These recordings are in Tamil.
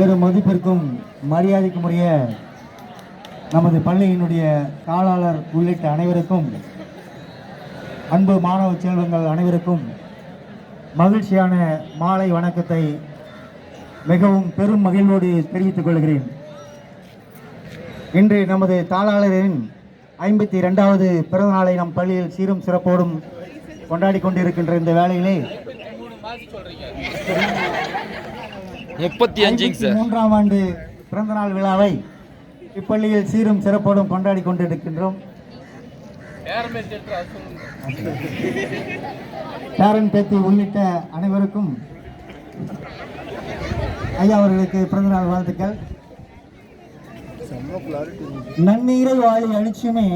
பெரும் மதிப்பிற்கும் மரியாதைக்கும் உரிய நமது பள்ளியினுடைய தாளாளர் உள்ளிட்ட அனைவருக்கும் அன்பு மாணவ செல்வங்கள் அனைவருக்கும் மகிழ்ச்சியான மாலை வணக்கத்தை மிகவும் பெரும் மகிழ்வோடு தெரிவித்துக் கொள்கிறேன். இன்று நமது தாளாளரின் ஐம்பத்தி இரண்டாவது பிறந்த நாளை நம் பள்ளியில் சீரும் சிறப்போடும் கொண்டாடி கொண்டிருக்கின்ற இந்த வேளையிலே முப்பத்தி அஞ்சுங்க சார். மூன்றாம் ஆண்டு பிறந்தநாள் விழாவை இப்பள்ளியில் சீரும் சிறப்போடும் கொண்டாடி கொண்டிருக்கின்றோம். பேரன் பேத்தி உள்ளிட்ட அனைவருக்கும் ஐயா அவர்களுக்கு பிறந்தநாள் வாழ்த்துக்கள். நன்னீரை வாழி அணிச்சுமே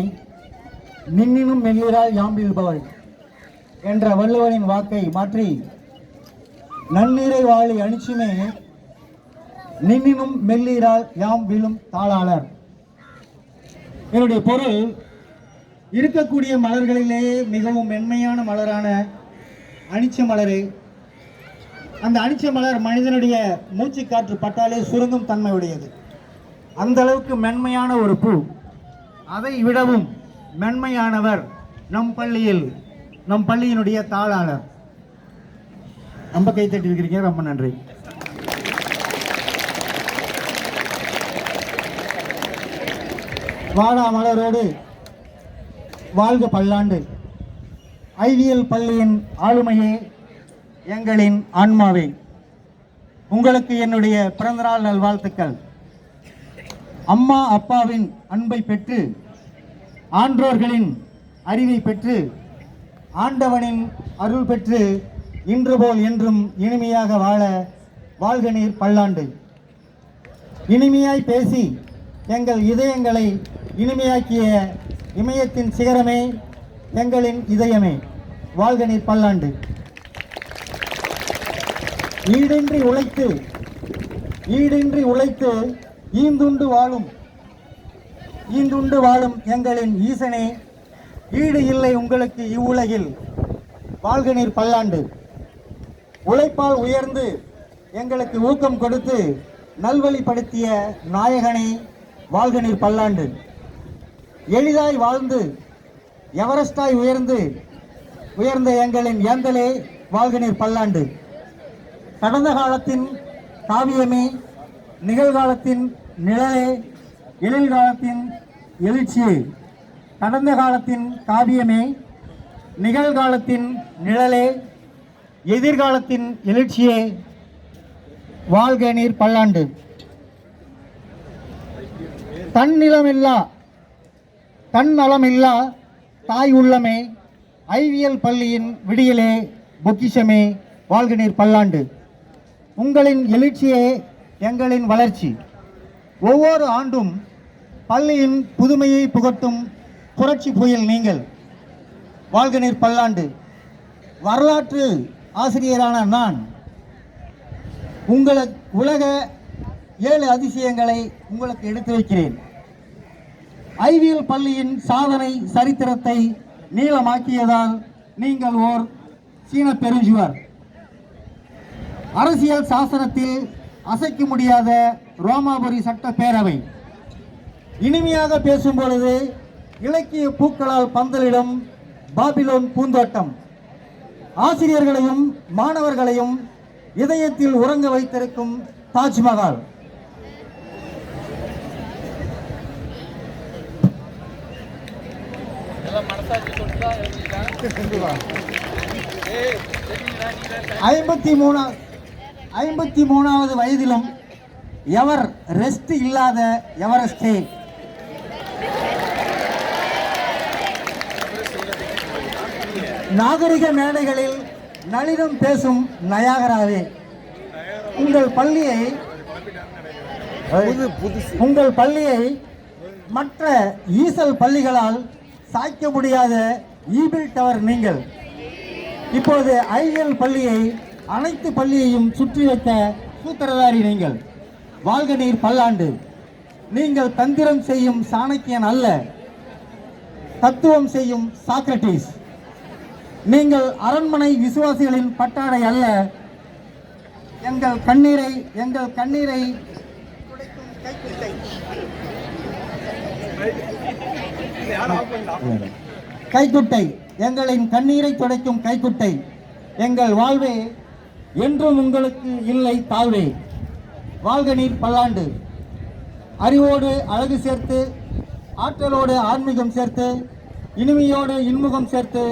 நின்னினும் மெல்லீரால் யாம்பிடுபவள் என்ற வள்ளுவனின் வாக்கை மாற்றி நன்னீரை வாழி அணிச்சுமே நின்னினும் மெல்லீரால் யாம் விழும் தாளாளர். என்னுடைய பொருள் இருக்கக்கூடிய மலர்களிலேயே மிகவும் மென்மையான மலரான அனிச்ச மலரு. அந்த அனிச்ச மலர் மனிதனுடைய மூச்சு காற்று பட்டாலே சுருங்கும் தன்மை உடையது அந்த அளவுக்கு மென்மையான ஒரு பூ. அதை விடவும் மென்மையானவர் நம் பள்ளியில் நம் பள்ளியினுடைய தாளாளர். ரொம்ப தட்டி இருக்கிறீங்க ரொம்ப நன்றி. வாடா மலரோடு வாழ்க பல்லாண்டு. ஐவியல் பள்ளியின் ஆளுமையே எங்களின் ஆன்மாவே. உங்களுக்கு என்னுடைய பிறந்தநாள் நல்வாழ்த்துக்கள். அம்மா அப்பாவின் அன்பை பெற்று ஆன்றோர்களின் அறிவை பெற்று ஆண்டவனின் அருள் பெற்று இன்று போல் என்றும் இனிமையாக வாழ வாழ்க நீர் பல்லாண்டு. இனிமையாய் பேசி எங்கள் இதயங்களை இனிமையாக்கிய இமயத்தின் சிகரமே எங்களின் இதயமே. வாழ்க நீர் பல்லாண்டு. ஈடின்றி உழைத்து ஈடின்றி உழைத்து ஈந்துண்டு வாழும் ஈந்துண்டு வாழும் எங்களின் ஈசனே ஈடு இல்லை உங்களுக்கு இவ்வுலகில். வாழ்க நீர் பல்லாண்டு. உழைப்பால் உயர்ந்து எங்களுக்கு ஊக்கம் கொடுத்து நல்வழிப்படுத்திய நாயகனே வாழ்க நீர் பல்லாண்டு. எளிதாய் வாழ்ந்து எவரெஸ்டாய் உயர்ந்து உயர்ந்த எங்களின் ஏந்தலே வாழ்க பல்லாண்டு. கடந்த காலத்தின் காவியமே நிகழ்காலத்தின் நிழலே எழில்காலத்தின் எழுச்சியே. கடந்த காலத்தின் காவியமே நிகழ்காலத்தின் நிழலே எதிர்காலத்தின் எழுச்சியே வாழ்க நீர் பல்லாண்டு. தன்னிலமில்லா தன்னலமில்லா தாய் உள்ளமே ஐவியல் பள்ளியின் விடியலே பொக்கிஷமே வாழ்கநீர் பல்லாண்டு. உங்களின் எழுச்சியே எங்களின் வளர்ச்சி. ஒவ்வொரு ஆண்டும் பள்ளியின் புதுமையை புகட்டும் புரட்சி புயல் நீங்கள். வாழ்கநீர் பல்லாண்டு. வரலாற்று ஆசிரியரான நான். உங்களை உலக ஏழு அதிசயங்களை உங்களுக்கு எடுத்து வைக்கிறேன். ஐவியல் பள்ளியின் சாதனை சரித்திரத்தை நீளமாக்கியதால் நீங்கள் ஓர் சீன பெருஞ்சுவர். அரசியல் சாசனத்தில் அசைக்க முடியாத ரோமாபுரி சட்டப்பேரவை. இனிமையாக பேசும் பொழுது இலக்கிய பூக்களால் பந்தலிடும் பாபிலோன் பூந்தோட்டம். ஆசிரியர்களையும் மாணவர்களையும் இதயத்தில் உறங்க வைத்திருக்கும் தாஜ்மஹால். ஐம்பத்தி மூணா ஐம்பத்தி மூணாவது வயதிலும் எவர் ரெஸ்ட் இல்லாத எவரெஸ்டே நாகரிக மேடைகளில் நளினம் பேசும் நயாகராவே. உங்கள் பள்ளியை உங்கள் பள்ளியை மற்ற ஈசல் பள்ளிகளால் சாய்க்க முடியாத ஈபிள் டவர் நீங்கள். இப்போது ஐஎல் பள்ளியை அனைத்து பள்ளியையும் சுற்றி வைத்த சூத்திரதாரி நீங்கள். வாழ்க நீர் பல்லாண்டு. நீங்கள் தந்திரம் செய்யும் சாணக்கியன் அல்ல. தத்துவம் செய்யும் சாக்ரட்டிஸ் நீங்கள் அரண்மனை விசுவாசிகளின் பட்டாடை அல்ல. எங்கள் கண்ணீரை எங்கள் கண்ணீரை கைக்குட்டை. எங்களின் கண்ணீரை துடைக்கும் கைக்குட்டை. எங்கள் வாழ்வே என்றும் உங்களுக்கு இல்லை தாழ்வே. வாழ்க நீர் பல்லாண்டு. அறிவோடு அழகு சேர்த்து ஆற்றலோடு ஆன்மீகம் சேர்த்து இனிமையோடு இன்முகம் சேர்த்து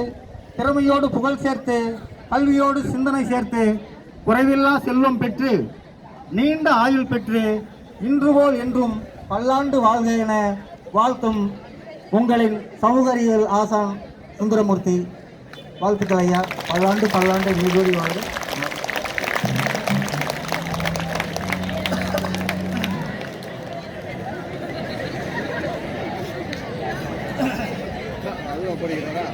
திறமையோடு புகழ் சேர்த்து கல்வியோடு சிந்தனை சேர்த்து குறைவில்லா செல்வம் பெற்று நீண்ட ஆயுள் பெற்று இன்று போல் என்றும் பல்லாண்டு வாழ்க என வாழ்த்தும் உங்களின் சமூக அறிவியல் ஆசான் சுந்தரமூர்த்தி வாழ்த்துக்கள் ஐயா. பல்லாண்டு பல்லாண்டு நிகழ்வு வாழ்வு போடுகிறதா